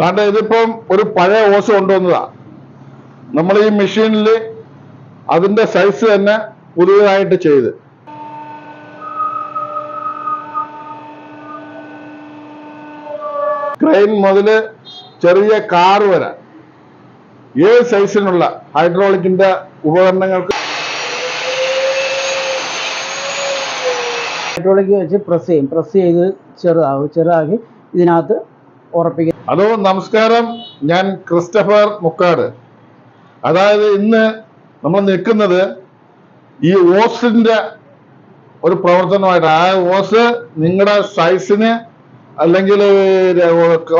അതാണ്ട് ഇതിപ്പം ഒരു പഴയ ഓസ് കൊണ്ടുവന്നതാ. നമ്മൾ ഈ മെഷീനിൽ അതിന്റെ സൈസ് തന്നെ പുതിയതായിട്ട് ചെയ്ത്. ക്രെയിൻ മുതൽ ചെറിയ കാർ വരെ. ഏത് സൈസിനുള്ള ഹൈഡ്രോളിക്കിന്റെ ഉപകരണങ്ങൾക്ക് ഹൈഡ്രോളിക് വെച്ച് പ്രസ് ചെയ്യും. പ്രസ് ചെയ്ത് ചെറുതാവും ചെറുതാക്കി ഇതിനകത്ത് ഉറപ്പിക്കും. ഹലോ നമസ്കാരം ഞാൻ ക്രിസ്റ്റഫർ മുക്കാട്. അതായത് ഇന്ന് നമ്മൾ നിൽക്കുന്നത് ഈ ഓസിന്റെ ഒരു പ്രവർത്തനമായിട്ട്. ആ ഓസ് നിങ്ങളുടെ സൈസിന് അല്ലെങ്കിൽ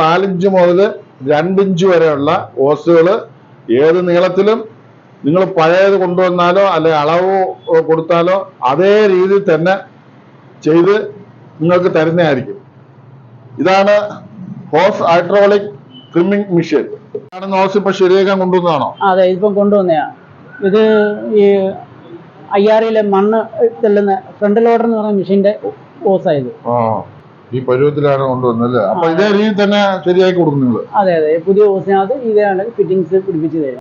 നാലിഞ്ച് മുതൽ രണ്ടിഞ്ച് വരെയുള്ള ഓസുകൾ ഏത് നീളത്തിലും നിങ്ങൾ പഴയത് കൊണ്ടുവന്നാലോ അല്ലെ അളവ് കൊടുത്താലോ അതേ രീതിയിൽ തന്നെ ചെയ്ത് നിങ്ങൾക്ക് തരുന്നതായിരിക്കും. ഇതാണ് ഹോസ് ഹൈഡ്രോളിക് ട്രിമ്മിംഗ് മെഷീൻ. ആണെന്ന് ഹോസ് ഇപ്പൊ ശരിയാക്കാൻ കൊണ്ടുവന്നതാണോ? അതെ ഇപ്പം കൊണ്ടുവന്നതാണ് ഇത് ഈ അയ്യാറിയിലെ മണ്ണ് തെല്ലുന്ന ഫ്രണ്ട് ലോഡർ എന്ന് പറഞ്ഞ മെഷീന്റെ ഓസായത് ആ ഈ പരുവത്തിലാണ് കൊണ്ടുവന്നത് അപ്പൊ ഇതേ രീതിയിൽ തന്നെ ശരിയാക്കി കൊടുക്കും നിങ്ങൾ അതെ അതെ പുതിയ ഓസിനകത്ത് ഇതാണ് ഫിറ്റിങ്സ് പിടിപ്പിച്ച് തരും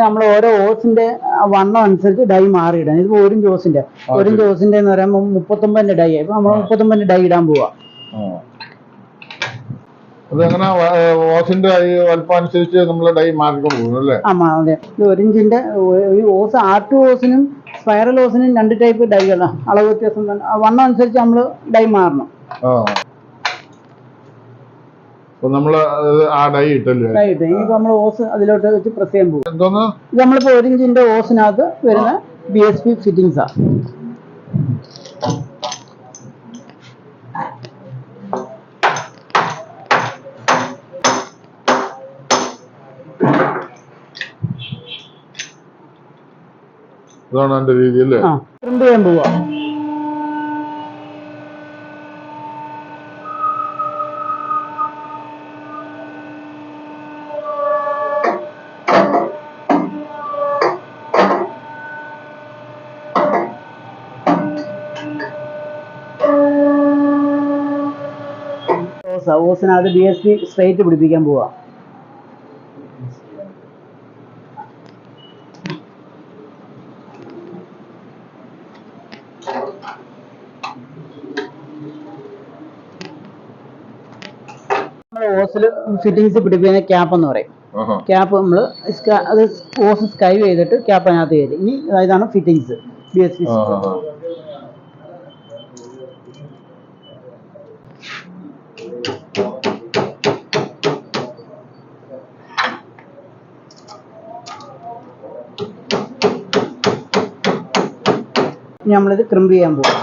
നമ്മൾ ഓരോ ഓസിന്റെ വണ്ണം അനുസരിച്ച് ഡൈ മാറിയിടാൻ ഇതിപ്പോ ഒരു ജോസിന്റെ. ഒരു ജോസിന്റെ എന്ന് പറയുമ്പോൾ മുപ്പത്തൊമ്പതിന്റെ ഡൈ. ആയി നമ്മൾ മുപ്പത്തൊമ്പതിന്റെ ഡൈ ഇടാൻ പോവാ. അതെങ്ങനെ ഓസിന്റെ വലുപ്പം അനുസരിച്ച് നമ്മൾ ഡൈ മാറിക്കൊണ്ട് പോകും അല്ലേ ആമാ അതെ. ഇത് ഒരു ഇഞ്ചിന്റെ ഓസ് ആർ ടു ഓസിനും സ്പൈറൽ ഓസിനും രണ്ട് ടൈപ്പ് ഡൈകളാണ് അളവ് വ്യത്യാസം ആ വണ്ണം അനുസരിച്ച് നമ്മൾ ഡൈ മാറണം. ആ. നമ്മൾ ആ ഡൈ ഇട്ടല്ലേ? ഡൈ ഇട്ട് ഇനിയിപ്പോ നമ്മൾ ഓസ് അതിലോട്ട് വെച്ച് പ്രസ് ചെയ്യാൻ പോകും. എന്തോന്ന്? ഇത് നമ്മളിപ്പോ ഒരു ഇഞ്ചിന്റെ ഓസിനകത്ത് വരുന്ന ബി എസ് പി ഫിറ്റിംഗ്സാ ഇതാണ് എന്റെ രീതി അല്ലേ? പ്രിന്റ് ചെയ്യാൻ പോവാ. ഓസാ അത് ബി എസ് പി സ്ട്രേറ്റ് പിടിപ്പിക്കാൻ പോവാ. ഓസിൽ ഫിറ്റിങ്സ് പിടിപ്പിക്കുന്ന ക്യാപ്പ് എന്ന് പറയും. ക്യാപ്പ് നമ്മൾ അത് ഓസ് സ്കൈവ് ചെയ്തിട്ട് ക്യാപ്പ് അതിനകത്ത് കയറി ഇനി ഇതാണ് ഫിറ്റിങ്സ് ബി എസ് പി നമ്മളിത് ക്രിമ്പ് ചെയ്യാൻ പോകും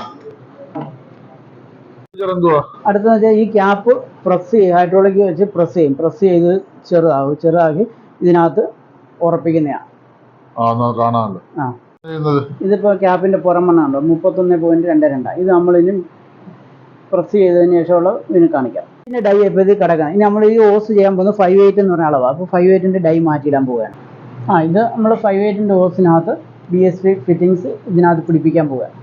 അടുത്തെന്ന് വെച്ചാൽ ഈ ക്യാപ്പ് പ്രസ് ചെയ്യും ഹൈഡ്രോളിക് വെച്ച് പ്രസ് ചെയ്യും. പ്രസ് ചെയ്ത് ചെറുതാകും ചെറുതാക്കി ഇതിനകത്ത് ഉറപ്പിക്കുന്നതാണ് ആ ക്യാപ്പിന്റെ പുറം മുപ്പത്തി ഇതിപ്പോൾ ക്യാപ്പിന്റെ പുറമെണ്ണുണ്ടോ മുപ്പത്തൊന്ന് പോയിന്റ് രണ്ട് രണ്ടാണ് ഇത് നമ്മളിനി പ്രസ് ചെയ്തതിന് ശേഷമുള്ള ഇതിന് കാണിക്കാം. പിന്നെ ഡൈ ഇപ്പോൾ ഇത് കിടക്കണം. ഇനി നമ്മൾ ഈ ഓസ് ചെയ്യാൻ പോകുന്നത് ഫൈവ് എയ്റ്റ് എന്ന് പറഞ്ഞ അളവാണ് അപ്പോൾ ഫൈവ് എയ്റ്റിന്റെ ഡൈ മാറ്റിയിടാൻ പോവുകയാണ്. ആ ഇത് നമ്മൾ ഫൈവ് എയ്റ്റിന്റെ ഓസിനകത്ത് ബി എസ് പി ഫിറ്റിങ്സ് ഇതിനകത്ത് പിടിപ്പിക്കാൻ പോവുകയാണ്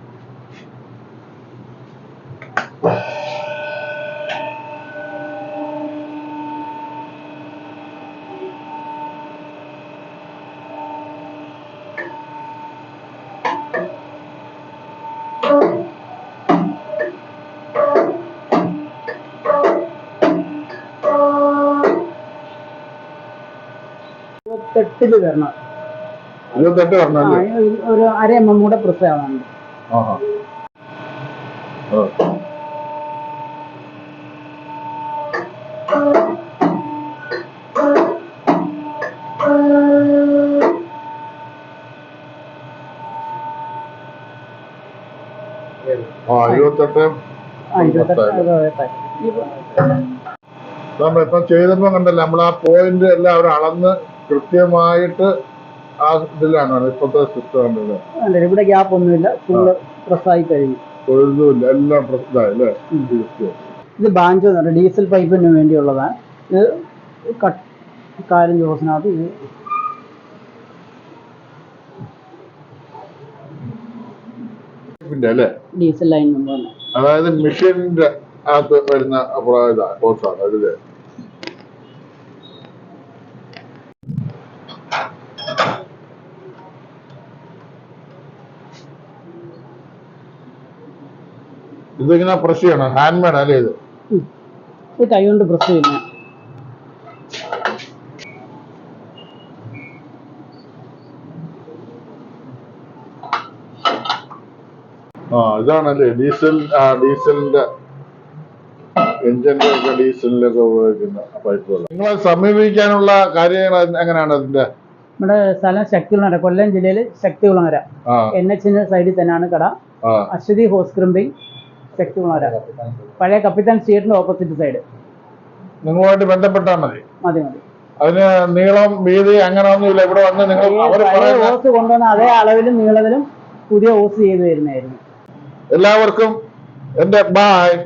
ഇരുപത്തെട്ടിൽ വരണം ഇരുപത്തെട്ട് ഒരു അര എം എം കൂടെ പ്രസ് ആവാനുണ്ട് ആഹാ ആ. ആ ഇരുപത്തെട്ട് ആ ഇരുപത്തെട്ട് ഇരുപത്തെട്ട്. ഇപ്പൊ- നമ്മൾ ഇപ്പം ചെയ്തപ്പോ കണ്ടല്ലോ നമ്മൾ ആ പോയിന്റ് എല്ലാം അവർ അളന്ന് കൃത്യമായിട്ട് ആ ഇതിലാണോ ഇപ്പോഴത്തെ സിസ്റ്റം കണ്ടല്ലോ അല്ല, ഇവിടെ ഗ്യാപ്പ് ഒന്നുമില്ല ഫുള്ള് പ്രസ്സായി കഴിഞ്ഞു തൊഴുതുമില്ല എല്ലാം പ്രശ്നമായി അല്ലേ? ഇത് ബാഞ്ചോ എന്ന് പറയുന്നത് ഡീസൽ പൈപ്പിന് വേണ്ടിയുള്ളതാണ്. ഇത് കട്ട് കാലും ജോസിനകത്ത് ഇത് ഡീസൽ ലൈൻ അതായത് മെഷീനിന്റെ അകത്ത് വരുന്ന പ്ര- ഇതിങ്ങനെ പ്രസ് ചെയ്യണം. ഹാൻഡ് മേഡ് അല്ലേ ഇത്? ഇത് കൈ കൊണ്ട് പ്രസ് ആ ഇതാണല്ലേ ഡീസൽ ആ ഡീസലിന്റെ എഞ്ചിന്റെ ഒക്കെ ഡീസലിലൊക്കെ ഉപയോഗിക്കുന്ന പൈപ്പുകൾ നിങ്ങളെ സമീപിക്കാനുള്ള കാര്യങ്ങൾ എങ്ങനെയാണ് അതിന്റെ? നമ്മുടെ സ്ഥലം ശക്തികുളങ്ങര കൊല്ലം ജില്ലയിൽ ശക്തികുളങ്ങര എൻ എച്ചിന്റെ സൈഡിൽ തന്നെയാണ് കട. അശ്വതി ഹോസ് ക്രിമ്പിംഗ്. ശക്തികുളങ്ങര പഴയ കപ്പിത്താൻ തിയേറ്ററിന്റെ ഓപ്പോസിറ്റ് സൈഡ് നിങ്ങളുമായിട്ട് ബന്ധപ്പെട്ടാൽ മതി. മതി മതി. അതിന് നീളം വീതി അങ്ങനെ ഒന്നുമില്ല. ഇവിടെ വന്ന് നിങ്ങൾ ഓസ് കൊണ്ടുവന്ന അതേ അളവിലും നീളത്തിലും പുതിയ ഓസ് ചെയ്ത് തരുന്നതായിരുന്നു. എല്ലാവർക്കും എന്റെ ബായ്